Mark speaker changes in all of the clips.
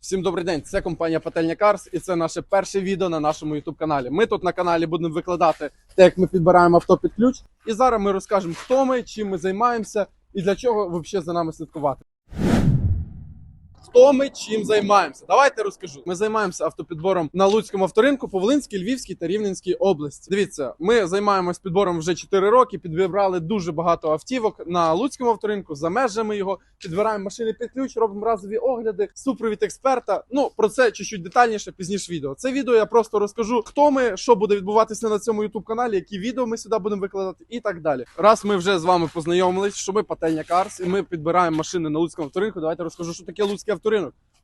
Speaker 1: Всім добрий день, це компанія Пательня Карс, і це наше перше відео на нашому youtube каналі. Ми тут на каналі будемо викладати те, як ми підбираємо авто під ключ. І зараз ми розкажемо, хто ми, чим ми займаємося і для чого взагалі за нами слідкувати. Хто ми чим займаємося? Давайте розкажу. Ми займаємося автопідбором на Луцькому авторинку по Волинській, Львівській та Рівненській області. Дивіться, ми займаємось підбором вже 4 роки. Підбирали дуже багато автівок на Луцькому авторинку, за межами його. Підбираємо машини під ключ, робимо разові огляди, супровід експерта. Ну про це чуть-чуть детальніше пізніше відео. Це відео я просто розкажу, хто ми, що буде відбуватися на цьому youtube каналі, які відео ми сюди будемо викладати, і так далі. Раз ми вже з вами познайомились, що ми пательня Карс, і ми підбираємо машини на Луцькому авторинку. Давайте розкажу, що таке Луцький.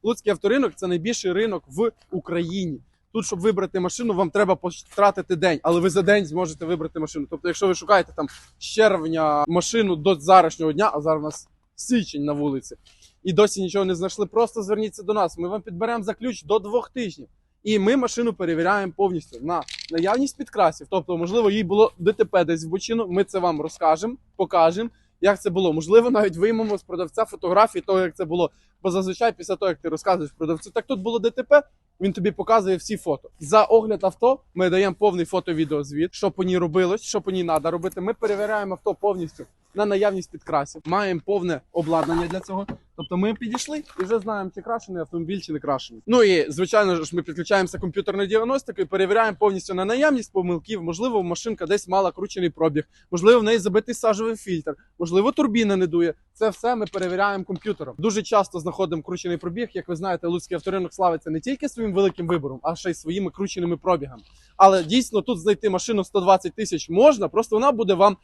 Speaker 1: Луцький авторинок це найбільший ринок в Україні. Тут, щоб вибрати машину, вам треба потратити день, але ви за день зможете вибрати машину. Тобто, якщо ви шукаєте там з червня машину до зарашнього дня, а зараз у нас січень на вулиці, і досі нічого не знайшли, просто зверніться до нас. Ми вам підберемо за ключ до двох тижнів. І ми машину перевіряємо повністю на наявність підкрасів. Тобто, можливо, їй було ДТП десь в бочину. Ми це вам розкажемо, покажемо, як це було. Можливо, навіть виймемо з продавця фотографії того, як це було. Бо зазвичай після того, як ти розказуєш продавцю, так тут було ДТП, він тобі показує всі фото. За огляд авто ми даємо повний фото-відеозвіт, що по ній робилось, що по ній треба робити. Ми перевіряємо авто повністю на наявність підкрасів. Маємо повне обладнання для цього. Тобто ми підійшли і вже знаємо, чи крашений автомобіль, чи не крашений. Ну і звичайно ж, ми підключаємося комп'ютерною діагностикою, перевіряємо повністю на наявність помилків. Можливо, машинка десь мала кручений пробіг, можливо, в неї забитий сажовий фільтр, можливо, турбіна не дує. Це все ми перевіряємо комп'ютером. Дуже часто знаходимо кручений пробіг. Як ви знаєте, Луцький авторинок славиться не тільки своїм великим вибором, а ще й своїми крученими пробігами. Але дійсно тут знайти машину 120 тисяч можна, просто вона буде вам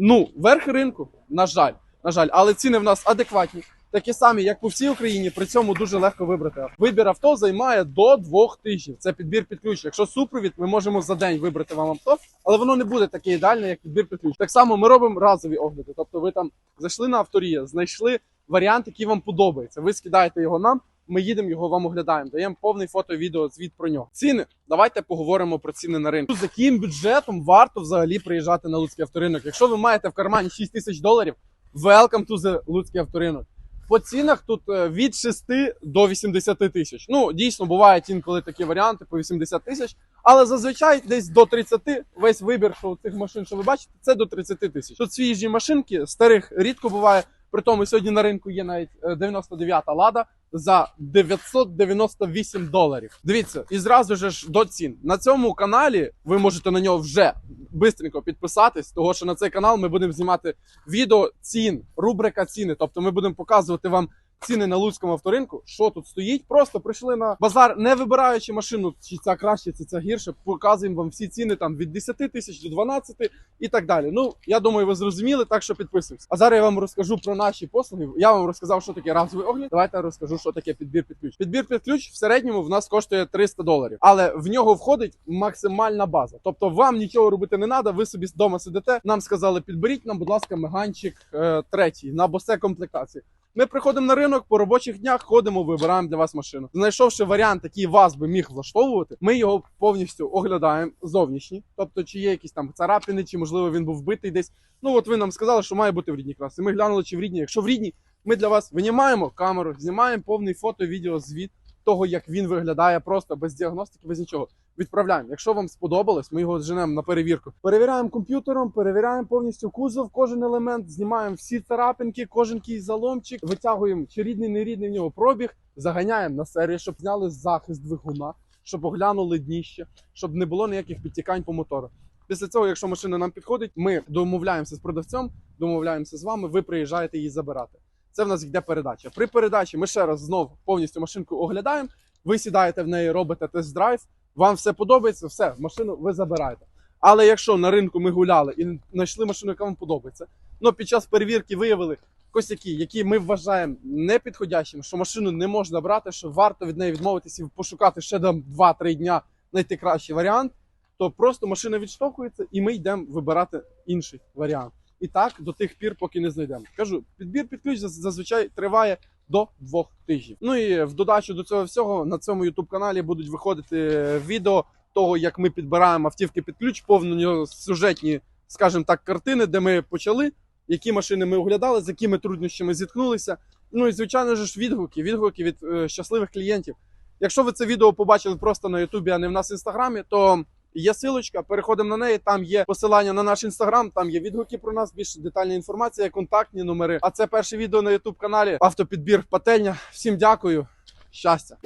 Speaker 1: ну верх ринку. На жаль, на жаль, але ціни в нас адекватні. Такі самі, як по всій Україні, при цьому дуже легко вибрати. Вибір авто займає до двох тижнів. Це підбір під ключ. Якщо супровід, ми можемо за день вибрати вам авто, але воно не буде таке ідеальне, як підбір під ключ. Так само ми робимо разові огляди. Тобто, ви там зайшли на авторія, знайшли варіант, який вам подобається. Ви скидаєте його нам. Ми їдемо його вам оглядаємо, даємо повний фото, відео, звіт про нього. Ціни. Давайте поговоримо про ціни на ринку. З яким бюджетом варто взагалі приїжджати на Луцький авторинок? Якщо ви маєте в кармані 6 тисяч доларів, welcome to the Луцький авторинок. По цінах тут е, від 6 до 80 тисяч. Ну, дійсно, бувають інколи такі варіанти по 80 тисяч, але зазвичай десь до 30 весь вибір що цих машин, що ви бачите, це до 30 тисяч. Тут свіжі машинки, старих рідко буває. При тому сьогодні на ринку є навіть е, 99-та лада за 998 доларів. Дивіться, і зразу ж до цін. На цьому каналі ви можете на нього вже бистренько підписатись, того що на цей канал ми будемо знімати відео цін, рубрика ціни. Тобто ми будемо показувати вам ціни на Луцькому авторинку, що тут стоїть. Просто прийшли на базар, не вибираючи машину, чи ця краще, чи ця гірше. Показуємо вам всі ціни там від 10 тисяч до 12 і так далі. Ну я думаю, ви зрозуміли, так що підписуємось. А зараз я вам розкажу про наші послуги. Я вам розказав, що таке разовий огляд. Давайте я розкажу, що таке підбір під ключ. Підбір під ключ в середньому в нас коштує 300 доларів, але в нього входить максимальна база. Тобто вам нічого робити не треба. Ви собі вдома сидите. Нам сказали, підберіть нам, будь ласка, меганчик е, третій на босе комплектації. Ми приходимо на ринок по робочих днях, ходимо, вибираємо для вас машину. Знайшовши варіант, який вас би міг влаштовувати, ми його повністю оглядаємо зовнішні. Тобто, чи є якісь там царапини, чи можливо він був вбитий десь. Ну от ви нам сказали, що має бути в рідній краси. Ми глянули, чи в рідній. Якщо в рідній, ми для вас винімаємо камеру, знімаємо повний фото, відео, звіт того, як він виглядає, просто без діагностики, без нічого. Відправляємо. Якщо вам сподобалось, ми його женемо на перевірку. Перевіряємо комп'ютером, перевіряємо повністю кузов, кожен елемент, знімаємо всі царапинки, кожен кій заломчик, витягуємо чи рідний, не рідний в нього пробіг, заганяємо на серію, щоб зняли захист двигуна, щоб оглянули дніще, щоб не було ніяких підтікань по мотору. Після цього, якщо машина нам підходить, ми домовляємося з продавцем, домовляємося з вами, ви приїжджаєте її забирати. Це в нас йде передача. При передачі ми ще раз знов повністю машинку оглядаємо. Ви сідаєте в неї, робите тест-драйв. Вам все подобається, все, машину ви забираєте. Але якщо на ринку ми гуляли і знайшли машину, яка вам подобається, ну під час перевірки виявили косяки, які ми вважаємо непідходящими, що машину не можна брати, що варто від неї відмовитися і пошукати ще там 2-3 дня знайти кращий варіант, то просто машина відштовхується і ми йдемо вибирати інший варіант. І так до тих пір, поки не знайдемо. Кажу, підбір під ключ зазвичай триває до двох тижнів. Ну і в додачу до цього всього на цьому youtube каналі будуть виходити відео того, як ми підбираємо автівки під ключ, повно сюжетні, скажімо так, картини, де ми почали, які машини ми оглядали, з якими труднощами зіткнулися, Ну і звичайно ж відгуки, відгуки від е, щасливих клієнтів. Якщо ви це відео побачили просто на Ютубі, а не в нас в інстаграмі, то є силочка, переходимо на неї. Там є посилання на наш інстаграм, там є відгуки про нас, більш детальна інформація, контактні номери. А це перше відео на Ютуб каналі Автопідбір Пательня. Всім дякую, щастя!